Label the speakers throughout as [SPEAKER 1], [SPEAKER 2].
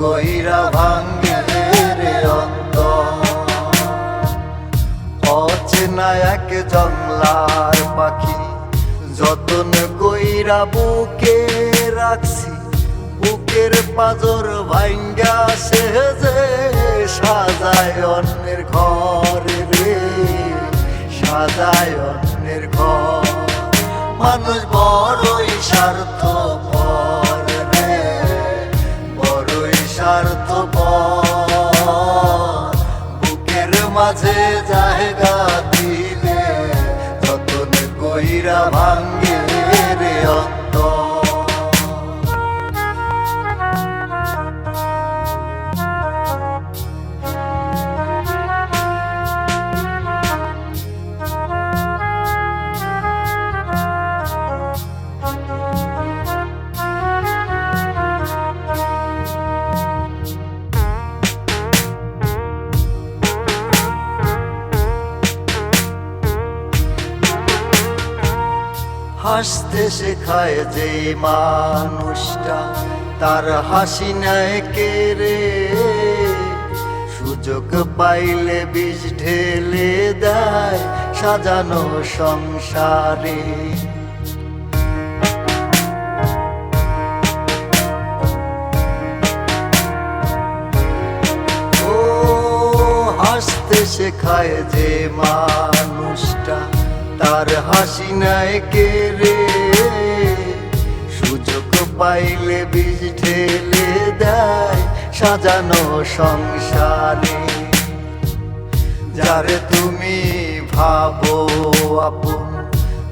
[SPEAKER 1] কইরা ভাঙ্গে রে অন্ত অচেনা এক জংলার পাখি, যতন কইরা বুকে রাখছি, বুকের পাজর ভাঙ্গা সে যে সাজায় অন্যের ঘর রে, সাজায় অন্যের ঘর। মানুষ বড়ই স্বার্থ মাঝে জায়গা দিলে যতন কইরা ভাঙ্গে হাসতে শেখায় যে মানুষটা তার হাসি কে রে? সুযোগ পাইলে বীজ ঢেলে দেয় সাজানো সংসারে। ও, হাসতে শেখায় যে মানুষটা তার হাসি নাই কে রে? সুযোগ পাইলে বীজ ঢেলে দেয়, সাজানো সংসারে। যারে তুমি ভাবো আপন,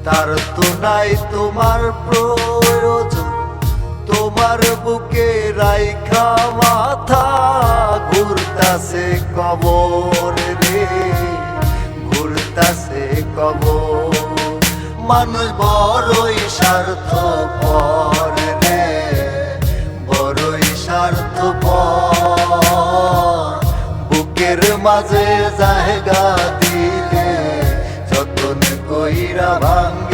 [SPEAKER 1] তার তো নাই তোমার প্রয়োজন। তোমার বুকে রাইখা মাথা, ঘুরতাছে কবর রে। ঘুরতাছে কব মানুষ বড়ই স্বার্থ পর রে, বড়ই স্বার্থ বুকের মাঝে জায়গা দিলে যতন কইরা ভাঙ্গে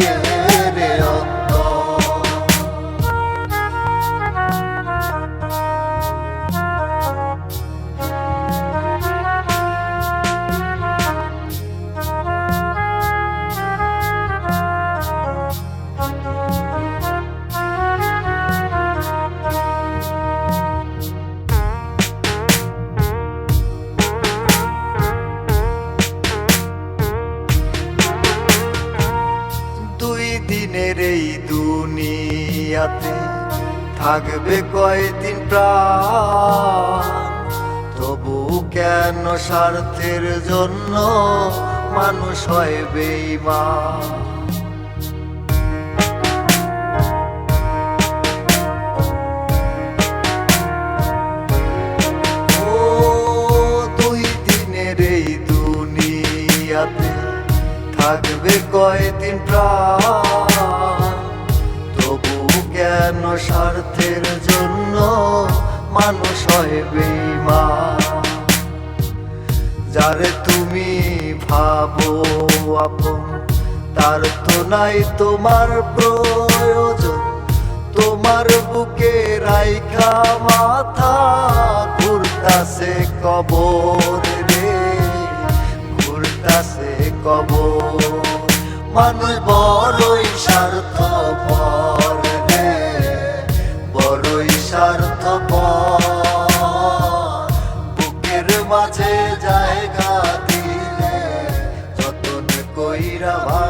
[SPEAKER 1] দিনের এই দুনিয়াতে থাকবে কয়দিন প্রাণ? তবু কেন স্বার্থের জন্য মানুষ হয় বেইমান থাকবে কয়দিন প্রাণ? কেন স্বার্থের জন্য মানুষ হয় বেইমান যারে তুমি ভাবো আপন, তার তো নাই তোমার প্রয়োজন। তোমার বুকে রাইখা মাথা, ঘুরতাছে কবর রে, ঘুরতাছে কবর। মানুষ বড়ই স্বার্থ வீரவா